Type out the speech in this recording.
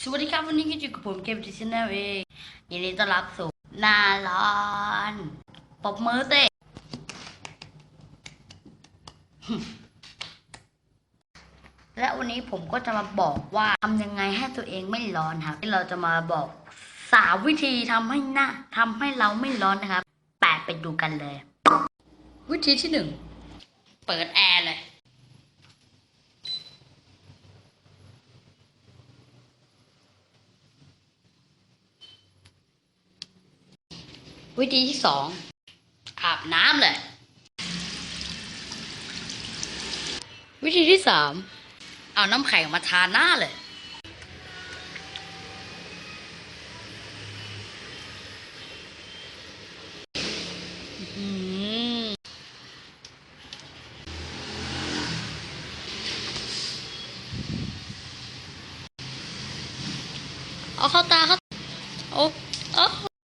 สวัสดีครับวันนี้ก็อยู่กับผมเกมดิชแนลเองยินดีต้อนรับสู่นาร้อนปบมือเต้และวันนี้ผมก็จะมาบอกว่าทำยังไงให้ตัวเองไม่ร้อนครับที่เราจะมาบอกสามวิธีทำให้หน้าทำให้เราไม่ร้อนนะครับแปะไปดูกันเลย วิธีที่หนึ่งเปิดแอร์เลย วิธีที่สองอาบน้ำเลย วิธีที่สามเอาน้ำแข็งมาทาหน้าเลยอ๋อเอาเข้าตาครับโอ้